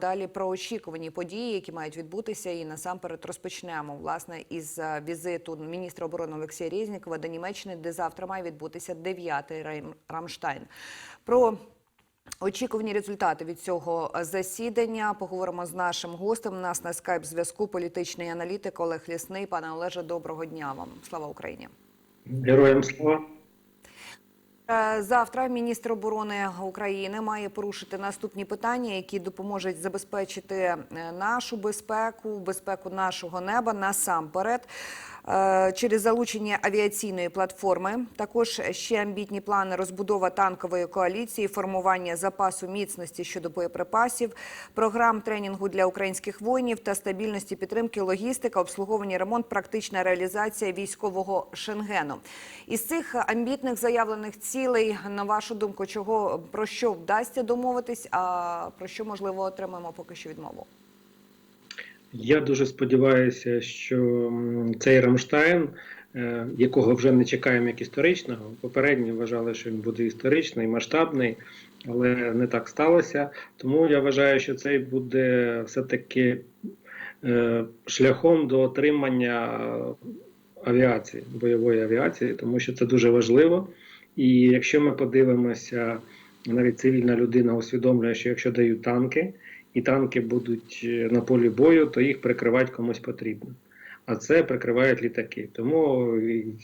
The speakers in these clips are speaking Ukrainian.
Далі про очікувані події, які мають відбутися, і насамперед розпочнемо власне із е, візиту міністра оборони Олексія Резнікова до Німеччини, де завтра має відбутися дев'ятий Рейм- Рамштайн. Про очікувані результати від цього засідання поговоримо з нашим гостем. У нас на скайп зв'язку політичний аналітик Олег Лісний. Пане Олеже, доброго дня вам. Слава Україні. Героям слава. Е, Завтра міністр оборони України має порушити наступні питання, які допоможуть забезпечити е, нашу безпеку, безпеку нашого неба насамперед. Е, Через залучення авіаційної платформи також ще амбітні плани розбудова танкової коаліції, формування запасу міцності щодо боєприпасів, програм тренінгу для українських воїнів та стабільності підтримки, логістика, обслуговування, ремонт, практична реалізація військового шенгену. Із цих амбітних заявлених цілей, на вашу думку, чого про що вдасться домовитись, а про що можливо отримаємо поки що відмову? Я дуже сподіваюся, що цей Рамштайн, е, якого вже не чекаємо як історичного, попередньо вважали, що він буде історичний, масштабний, але не так сталося. Тому я вважаю, що цей буде все-таки е, шляхом до отримання авіації, бойової авіації, тому що це дуже важливо. І якщо ми подивимося, навіть цивільна людина усвідомлює, що якщо дають танки, і танки будуть е, на полі бою, то їх прикривати комусь потрібно. А це прикривають літаки. Тому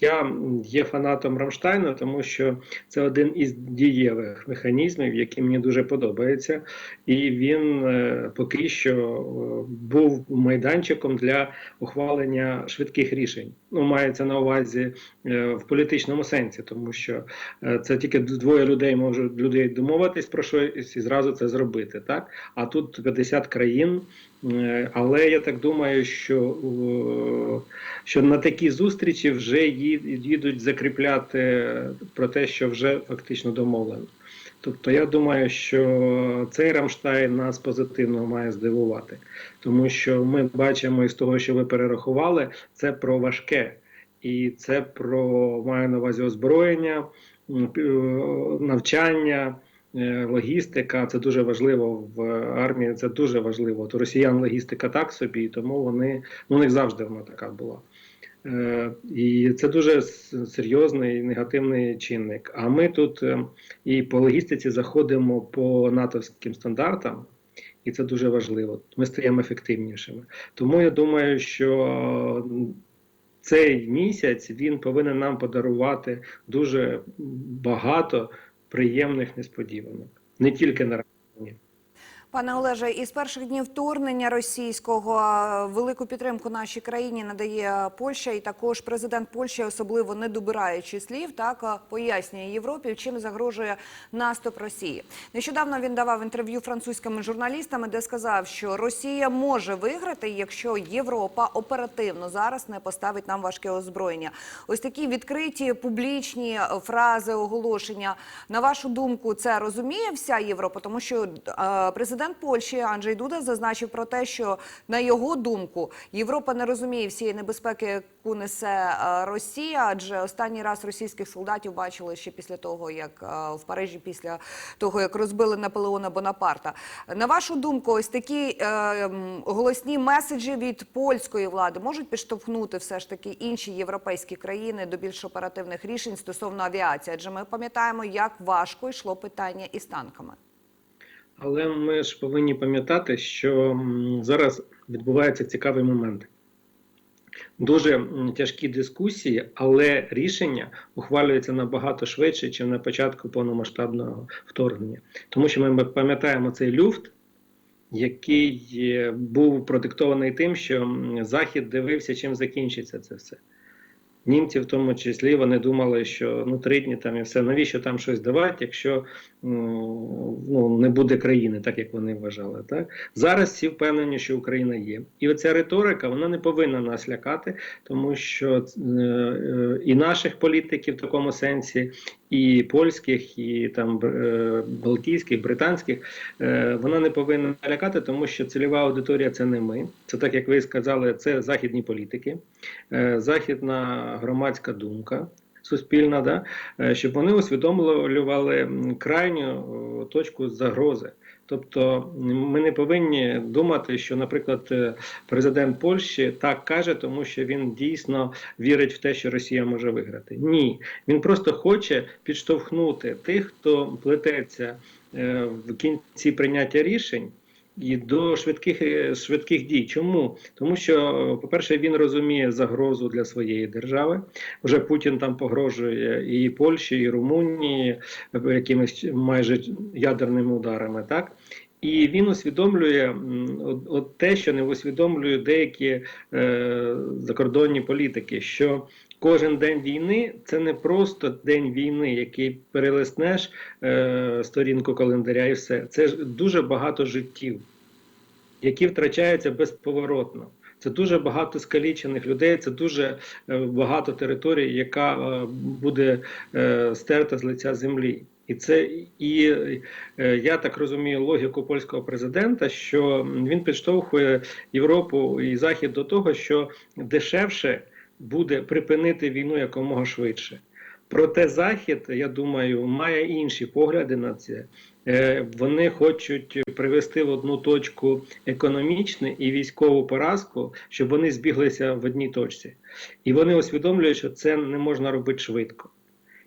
я є фанатом Рамштайну, тому що це один із дієвих механізмів, який мені дуже подобається. І він е, поки що е, був майданчиком для ухвалення швидких рішень. Ну, мається на увазі е, в політичному сенсі, тому що е, це тільки двоє людей можуть людей домовитись про щось і зразу це зробити. Так? А тут 50 країн. Е, Але я так думаю, що, що на такі зустрічі вже їдуть закріпляти про те, що вже фактично домовлено. Тобто я думаю, що цей Рамштайн нас позитивно має здивувати, тому що ми бачимо із того, що ви перерахували, це про важке, і це про маю на увазі озброєння, е, навчання. е, Логістика це дуже важливо в армії. Це дуже важливо. У росіян логістика так собі, тому вони ну, у них завжди вона така була. Е, І це дуже серйозний негативний чинник. А ми тут е, і по логістиці заходимо по натовським стандартам, і це дуже важливо. Ми стаємо ефективнішими. Тому я думаю, що цей місяць він повинен нам подарувати дуже багато приємних несподіванок, не тільки на рахунок. Пане Олеже, із перших днів вторгнення російського велику підтримку нашій країні надає Польща, і також президент Польщі, особливо не добираючи слів, так пояснює Європі, чим загрожує наступ Росії. Нещодавно він давав інтерв'ю французькими журналістами, де сказав, що Росія може виграти, якщо Європа оперативно зараз не поставить нам важке озброєння. Ось такі відкриті публічні е, фрази, оголошення. На вашу думку, це розуміє вся Європа, тому що е, президент Польщі Анджей Дуда зазначив про те, що на його думку Європа не розуміє всієї небезпеки, яку несе е, Росія, адже останній раз російських солдатів бачили ще після того, як е, в Парижі, після того як розбили Наполеона Бонапарта. На вашу думку, ось такі е, голосні меседжі від польської влади можуть підштовхнути все ж таки інші європейські країни до більш оперативних рішень стосовно авіації? Адже ми пам'ятаємо, як важко йшло питання із танками. Але ми ж повинні пам'ятати, що зараз відбувається цікавий момент. Дуже тяжкі дискусії, але рішення ухвалюються набагато швидше, ніж на початку повномасштабного вторгнення. Тому що ми пам'ятаємо цей люфт, який е, був продиктований тим, що Захід дивився, чим закінчиться це все. Німці, в тому числі, вони думали, що ну три дні там і все. Навіщо там щось давати, якщо ну, не буде країни, так як вони вважали. Так? Зараз всі впевнені, що Україна є. І оця риторика вона не повинна нас лякати, тому що е, е, і наших політиків в такому сенсі, і польських, і там е, балтійських, британських, е, вона не повинна лякати, тому що цільова аудиторія це не ми. Це так як ви сказали, це західні політики, е, західна громадська думка. Суспільна, да, е, щоб вони усвідомлювали крайню точку загрози. Тобто ми не повинні думати, що, наприклад, е, президент Польщі так каже, тому що він дійсно вірить в те, що Росія може виграти. Ні, він просто хоче підштовхнути тих, хто плететься е, в кінці прийняття рішень. І до швидких е, швидких дій. Чому? Тому що, е, по-перше, він розуміє загрозу для своєї держави. Вже Путін там погрожує і Польщі, і Румунії е, якимись майже ядерними ударами. Так і він усвідомлює от, от те, що не усвідомлюють деякі е, закордонні політики, що кожен день війни це не просто день війни, який перелиснеш е, сторінку календаря, і все. Це ж дуже багато життів, які втрачаються безповоротно. Це дуже багато скалічених людей, це дуже е, багато територій, яка е, буде е, стерта з лиця землі. І це і е, я так розумію логіку польського президента, що він підштовхує Європу і Захід до того, що дешевше буде припинити війну якомога швидше. Проте Захід, я думаю, має інші погляди на це. Е, Вони хочуть привести в одну точку економічну і військову поразку, щоб вони збіглися в одній точці. І вони усвідомлюють, що це не можна робити швидко.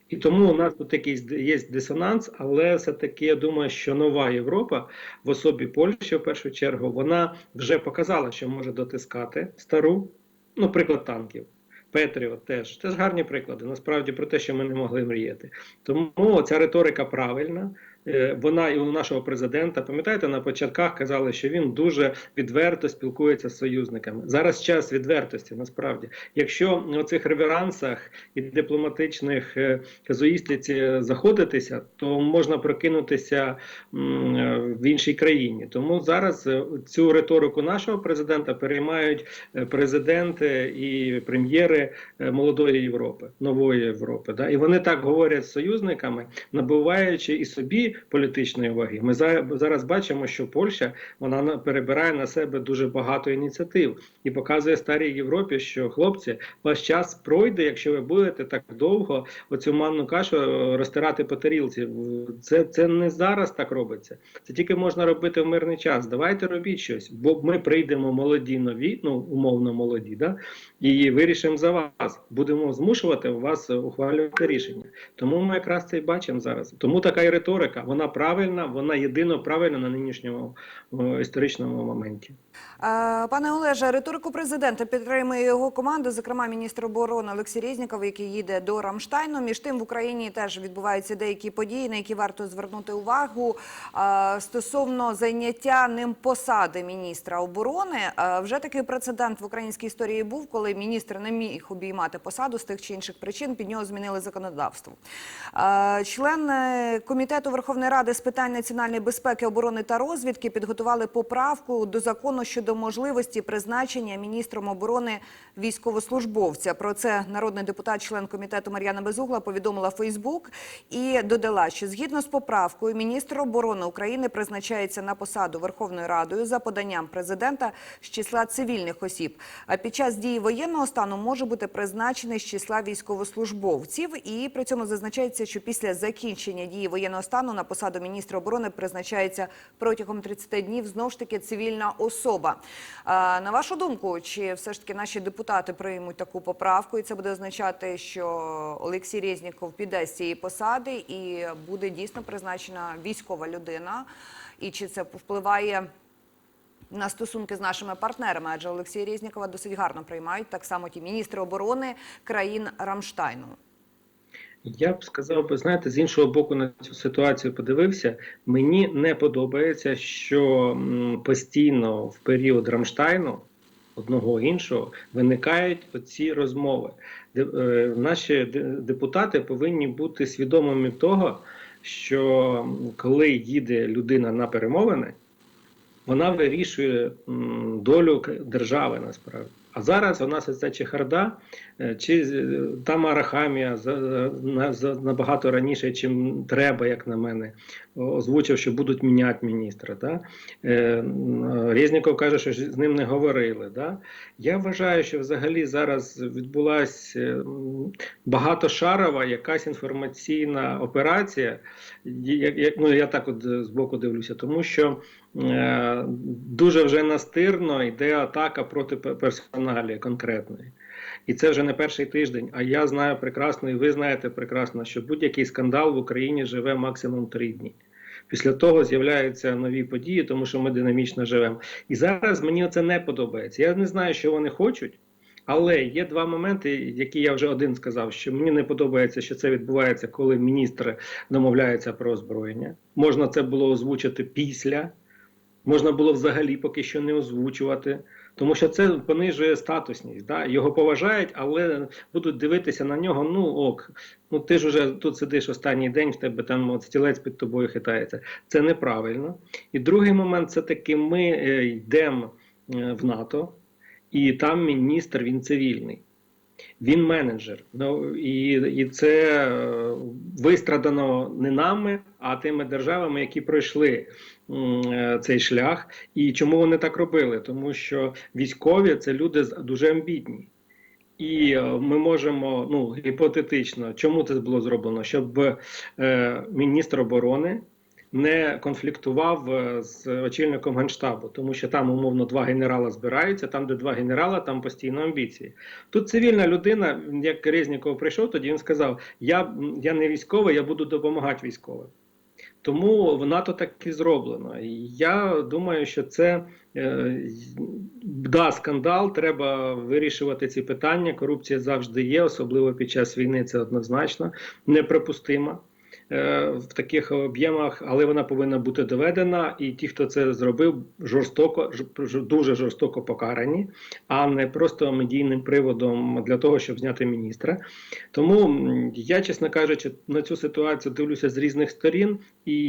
І тому у нас тут якийсь є дисонанс, але все-таки я думаю, що нова Європа в особі Польщі, в першу чергу, вона вже показала, що може дотискати стару, ну, приклад танків. Петріот теж це ж гарні приклади. Насправді про те, що ми не могли мріяти. Тому ця риторика правильна. Е, Вона і у нашого президента, пам'ятаєте, на початках казали, що він дуже відверто спілкується з союзниками. Зараз час відвертості. Насправді, якщо у цих реверансах і дипломатичних е, казуїстиці заходитися, то можна прокинутися е, в іншій країні. Тому зараз цю риторику нашого президента переймають президенти і прем'єри молодої Європи, нової Європи. Да? І вони так говорять з союзниками, набуваючи і собі політичної ваги. Ми зараз бачимо, що Польща вона перебирає на себе дуже багато ініціатив і показує старій Європі, що хлопці, ваш час пройде, якщо ви будете так довго оцю манну кашу е, розтирати по тарілці. Це, це не зараз так робиться. Це тільки можна робити в мирний час. Давайте робіть щось, бо ми прийдемо молоді нові, ну умовно молоді, да? і вирішимо за вас. Будемо змушувати вас ухвалювати рішення. Тому ми якраз це і бачимо зараз. Тому така і риторика. Вона правильна, вона єдино правильна на нинішньому історичному моменті. Пане Олеже, риторику президента підтримує його команда, зокрема міністр оборони Олексій Резніков, який їде до Рамштайну. Між тим в Україні теж відбуваються деякі події, на які варто звернути увагу стосовно зайняття ним посади міністра оборони. Вже такий прецедент в українській історії був, коли міністр не міг обіймати посаду з тих чи інших причин. Під нього змінили законодавство. Члени комітету Верховної Ради з питань національної безпеки, оборони та розвідки підготували поправку до закону щодо можливості призначення міністром оборони військовослужбовця. Про це народний депутат, член комітету Мар'яна Безугла повідомила Фейсбук і додала, що згідно з поправкою міністр оборони України призначається на посаду Верховною Радою за поданням президента з числа цивільних осіб. А під час дії воєнного стану може бути призначений з числа військовослужбовців. І при цьому зазначається, що після закінчення дії воєнного стану на посаду міністра оборони призначається протягом 30 днів знову ж таки цивільна особа. На вашу думку, чи все ж таки наші депутати приймуть таку поправку, і це буде означати, що Олексій Резніков піде з цієї посади і буде дійсно призначена військова людина? І чи це впливає? на стосунки з нашими партнерами, адже Олексія Резнікова досить гарно приймають так само ті міністри оборони країн Рамштайну. Я б сказав би, знаєте, з іншого боку на цю ситуацію подивився. Мені не подобається, що постійно в період Рамштайну, одного іншого, виникають оці розмови. Е, наші депутати повинні бути свідомими того, що коли їде людина на перемовини, вона вирішує долю держави насправді. А зараз у нас ця чехарда, е, чи е, там арахамія за, на, за, набагато раніше, чим треба, як на мене, озвучив, що будуть міняти міністра. Да? Е, Резніков каже, що з ним не говорили. Да? Я вважаю, що взагалі зараз відбулася багатошарова якась інформаційна операція. Як, ну, я так от збоку дивлюся, тому що дуже вже настирно йде атака проти пе- персоналі конкретної. І це вже не перший тиждень. А я знаю прекрасно, і ви знаєте прекрасно, що будь-який скандал в Україні живе максимум три дні. Після того з'являються нові події, тому що ми динамічно живемо. І зараз мені це не подобається. Я не знаю, що вони хочуть. Але є два моменти, які я вже один сказав, що мені не подобається, що це відбувається, коли міністри домовляються про озброєння. Можна це було озвучити після, можна було взагалі поки що не озвучувати, тому що це понижує статусність. Да? Його поважають, але будуть дивитися на нього. Ну ок, ну ти ж уже тут сидиш останній день, в тебе там от стілець під тобою хитається. Це неправильно. І другий момент це таки ми е, йдемо е, в НАТО. І там міністр він цивільний, він менеджер. Ну і, і це е, вистрадано не нами, а тими державами, які пройшли е, цей шлях. І чому вони так робили? Тому що військові це люди дуже амбітні. І е, ми можемо, ну гіпотетично, чому це було зроблено? Щоб е, міністр оборони не конфліктував е, з очільником генштабу, тому що там умовно два генерала збираються. Там, де два генерала, там постійно амбіції. Тут цивільна людина, як Резніков прийшов, тоді він сказав: Я, я не військовий, я буду допомагати військовим. Тому в НАТО так і зроблено. Я думаю, що це е, да, скандал. Треба вирішувати ці питання. Корупція завжди є, особливо під час війни. Це однозначно неприпустимо в таких об'ємах, але вона повинна бути доведена. І ті, хто це зробив, жорстоко дуже жорстоко покарані, а не просто медійним приводом для того, щоб зняти міністра. Тому я, чесно кажучи, на цю ситуацію дивлюся з різних сторін. І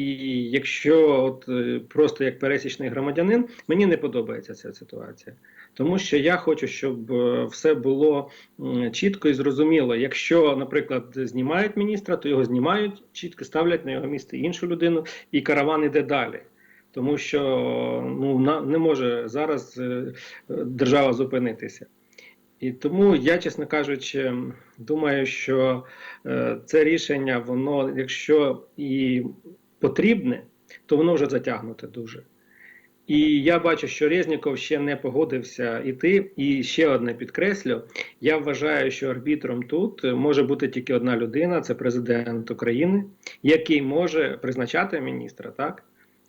якщо от е, просто як пересічний громадянин, мені не подобається ця ситуація. Тому що я хочу, щоб е, все було чітко і зрозуміло. Якщо, наприклад, знімають міністра, то його знімають, чітко ставлять на його місце іншу людину, і караван іде далі. Тому що ну, не може зараз е, держава зупинитися. І тому я, чесно кажучи, думаю, що е, це рішення, воно, якщо і потрібне, то воно вже затягнуте дуже. І я бачу, що Резніков ще не погодився іти. І ще одне підкреслю: я вважаю, що арбітром тут може бути тільки одна людина це президент України, який може призначати міністра, так?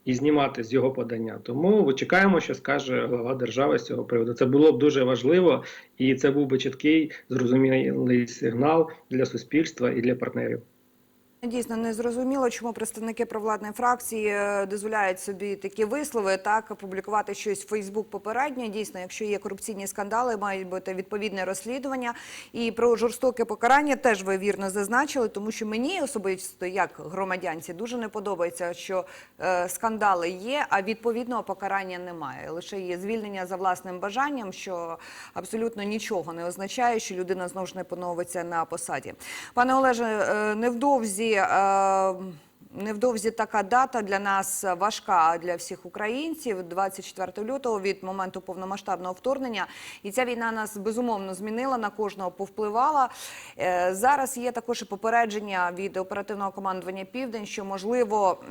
І знімати з його подання. Тому чекаємо, що скаже глава держави з цього приводу. Це було б дуже важливо, і це був би чіткий, зрозумілий сигнал для суспільства і для партнерів. Дійсно не зрозуміло, чому представники провладної фракції е, дозволяють собі такі вислови, так публікувати щось в Фейсбук попередньо. Дійсно, якщо є корупційні скандали, мають бути відповідне розслідування. І про жорстоке покарання теж ви вірно зазначили, тому що мені особисто, як громадянці, дуже не подобається, що е, скандали є, а відповідного покарання немає. Лише є звільнення за власним бажанням, що абсолютно нічого не означає, що людина знову ж не поновиться на посаді. Пане Олеже, е, невдовзі. Е, Невдовзі така дата для нас важка для всіх українців. 24 лютого від моменту повномасштабного вторгнення, і ця війна нас безумовно змінила на кожного повпливала. Е, Зараз є також і попередження від оперативного командування Південь, що можливо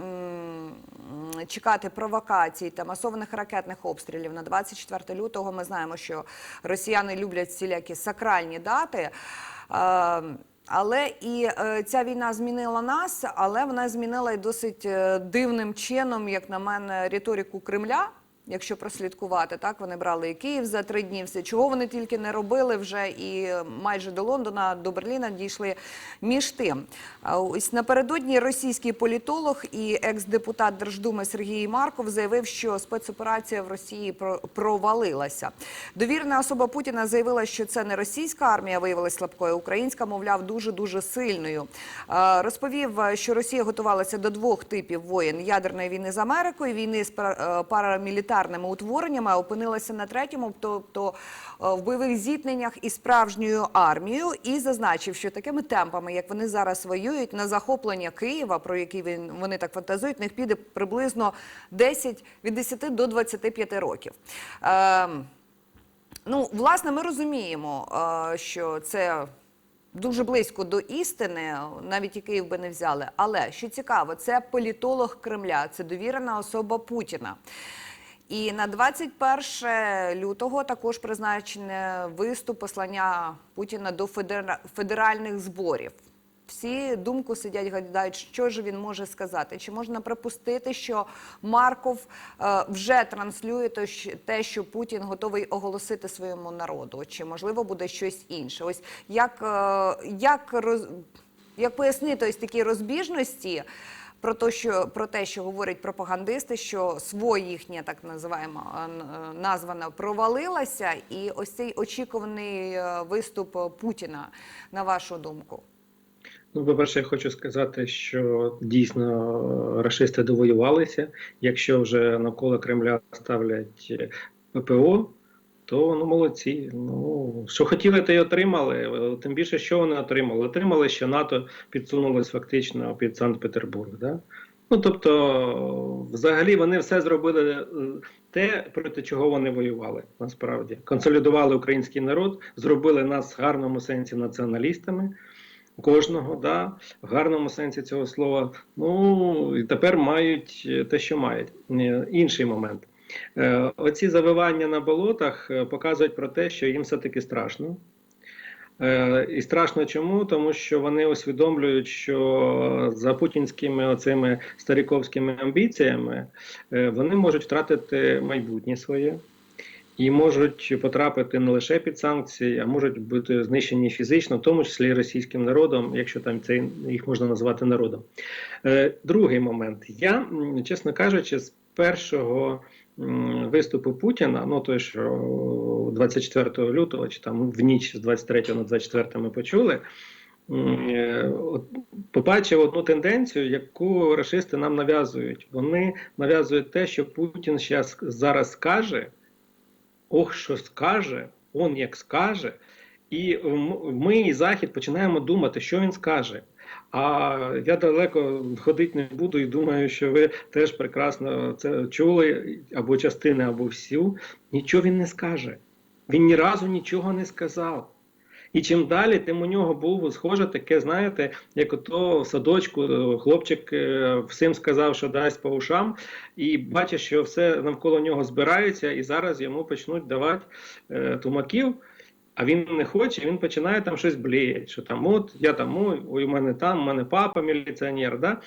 чекати провокацій та масованих ракетних обстрілів на 24 лютого. Ми знаємо, що росіяни люблять всілякі сакральні дати. Але і е, ця війна змінила нас, але вона змінила й досить е, дивним чином, як на мене, риторику Кремля. Якщо прослідкувати, так вони брали і Київ за три дні. Все чого вони тільки не робили вже, і майже до Лондона, до Берліна дійшли між тим. Ось напередодні російський політолог і екс-депутат Держдуми Сергій Марков заявив, що спецоперація в Росії про- провалилася. Довірна особа Путіна заявила, що це не російська армія виявилася слабкою, українська, мовляв, дуже дуже сильною. Е, Розповів, що Росія готувалася до двох типів воєн: ядерної війни з Америкою, війни з пара- е, утвореннями, опинилася на третьому, тобто е, в бойових зіткненнях із справжньою армією, і зазначив, що такими темпами, як вони зараз воюють, на захоплення Києва, про який вони так фантазують, них піде приблизно 10 від 10 до 25 років. Ем, Ну, власне, ми розуміємо, е, що це дуже близько до істини, навіть і Київ би не взяли. Але що цікаво, це політолог Кремля, це довірена особа Путіна. І на 21 лютого також призначене виступ послання Путіна до федера- федеральних зборів. Всі думку сидять, гадають, що ж він може сказати. Чи можна припустити, що Марков е, вже транслює те, що Путін готовий оголосити своєму народу? Чи можливо буде щось інше? Ось як, е, як, роз, як пояснити ось такі розбіжності? Про те, що про те, що говорять пропагандисти, що СВО їхнє так називаємо е, е, названа провалилася, і ось цей очікуваний е, виступ Путіна, на вашу думку. Ну, по-перше, я хочу сказати, що дійсно рашисти довоювалися. Якщо вже навколо Кремля ставлять ППО, то ну молодці. Ну що хотіли, те й отримали. Тим більше, що вони отримали? Отримали, що НАТО підсунулось фактично під Санкт-Петербург. Да? Ну тобто, взагалі, вони все зробили е, те, проти чого вони воювали. Насправді консолідували український народ, зробили нас в гарному сенсі націоналістами кожного, да, в гарному сенсі цього слова. Ну і тепер мають е, те, що мають. Е, Інший момент. Е, Оці завивання на болотах е, показують про те, що їм все-таки страшно. Е, І страшно чому? Тому що вони усвідомлюють, що за путінськими оцими старіковськими амбіціями вони можуть втратити майбутнє своє і можуть потрапити не лише під санкції, а можуть бути знищені фізично, в тому числі російським народом, якщо там це їх можна назвати народом. Другий момент. Я, чесно кажучи, з першого виступу Путіна, ну той, що 24 лютого, чи там в ніч з 23 на 24 ми почули. е, Побачив одну тенденцію, яку рашисти нам нав'язують. Вони нав'язують те, що Путін щас, зараз скаже, ох, що скаже, он як скаже, і ми і Захід починаємо думати, що він скаже. А я далеко ходити не буду і думаю, що ви теж прекрасно це чули або частини, або всю. Нічого він не скаже. Він ні разу нічого не сказав. І чим далі, тим у нього було схоже таке, знаєте, як ото в садочку е, хлопчик е, всім сказав, що дасть по ушам, і бачить, що все навколо нього збирається, і зараз йому почнуть давати е, тумаків. А він не хоче, він починає там щось бліяти, що там от я там, ой, у мене там, у мене папа міліціонер. Да?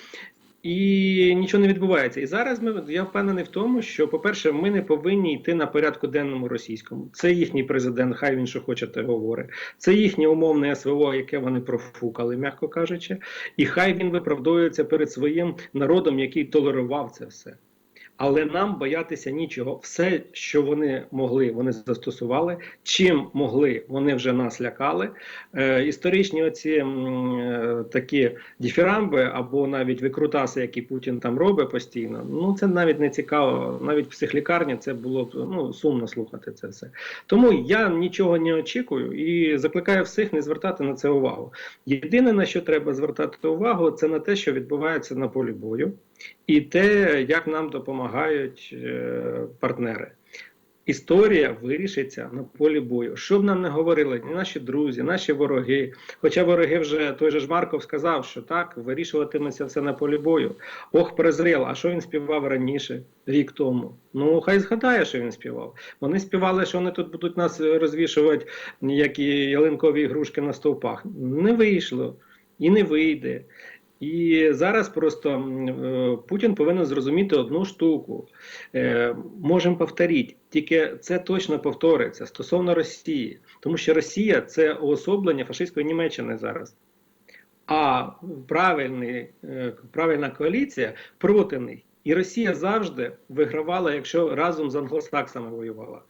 І нічого не відбувається. І зараз ми я впевнений в тому, що, по-перше, ми не повинні йти на порядку денному російському. Це їхній президент, хай він що хоче, те говорить. Це їхнє умовне СВО, яке вони профукали, м'яко кажучи, і хай він виправдовується перед своїм народом, який толерував це все. Але нам боятися нічого. Все, що вони могли, вони застосували. Чим могли, вони вже нас лякали. Е, історичні оці е, такі діфірамби або навіть викрутаси, які Путін там робить постійно. Ну це навіть не цікаво. Навіть в психлікарні це було ну сумно слухати це все. Тому я нічого не очікую і закликаю всіх не звертати на це увагу. Єдине на що треба звертати увагу, це на те, що відбувається на полі бою, і те, як нам допомагають е, партнери. Історія вирішиться на полі бою. Що б нам не говорили, ні наші друзі, наші вороги. Хоча вороги вже той же ж Марков сказав, що так, вирішуватиметься все на полі бою. Ох, презріл, а що він співав раніше, рік тому? Ну, хай згадає, що він співав. Вони співали, що вони тут будуть нас розвішувати, як і ялинкові ігрушки на стовпах. Не вийшло і не вийде. І зараз просто е, Путін повинен зрозуміти одну штуку. Е, можемо повторити, тільки це точно повториться стосовно Росії, тому що Росія це уособлення фашистської Німеччини зараз. А правильний, е, правильна коаліція проти них. І Росія завжди вигравала, якщо разом з англосаксами воювала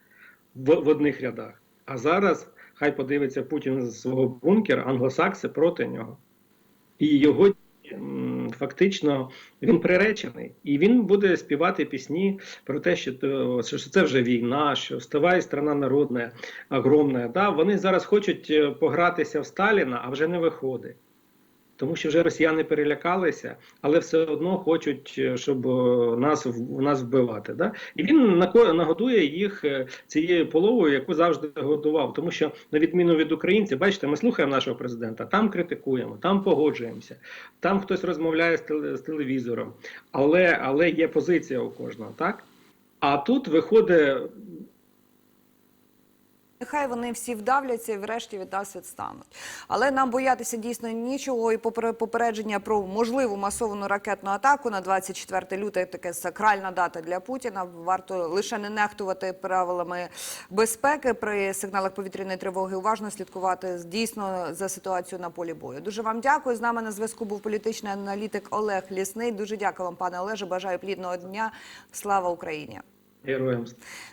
в, в одних рядах. А зараз хай подивиться Путін з свого бункера, англосакси проти нього. І його фактично він приречений, і він буде співати пісні про те, що, що це вже війна, що вставай, страна народна, огромна. Да? Вони зараз хочуть е, погратися в Сталіна, а вже не виходить. Тому що вже росіяни перелякалися, але все одно хочуть, е, щоб е, нас нас вбивати. Да? І він нагодує їх е, цією половою, яку завжди годував. Тому що, на відміну від українців, бачите, ми слухаємо нашого президента, там критикуємо, там погоджуємося, там хтось розмовляє з, теле- з телевізором, але, але є позиція у кожного, так? А тут виходить Нехай вони всі вдавляться і врешті від нас відстануть. Але нам боятися дійсно нічого і попер- попередження про можливу масовану ракетну атаку на 24 лютого, таке сакральна дата для Путіна. Варто лише не нехтувати правилами безпеки при сигналах повітряної тривоги. Уважно слідкувати дійсно за ситуацією на полі бою. Дуже вам дякую. З нами на зв'язку був політичний аналітик Олег Лісний. Дуже дякую вам, пане Олеже. Бажаю плідного дня. Слава Україні! героєм.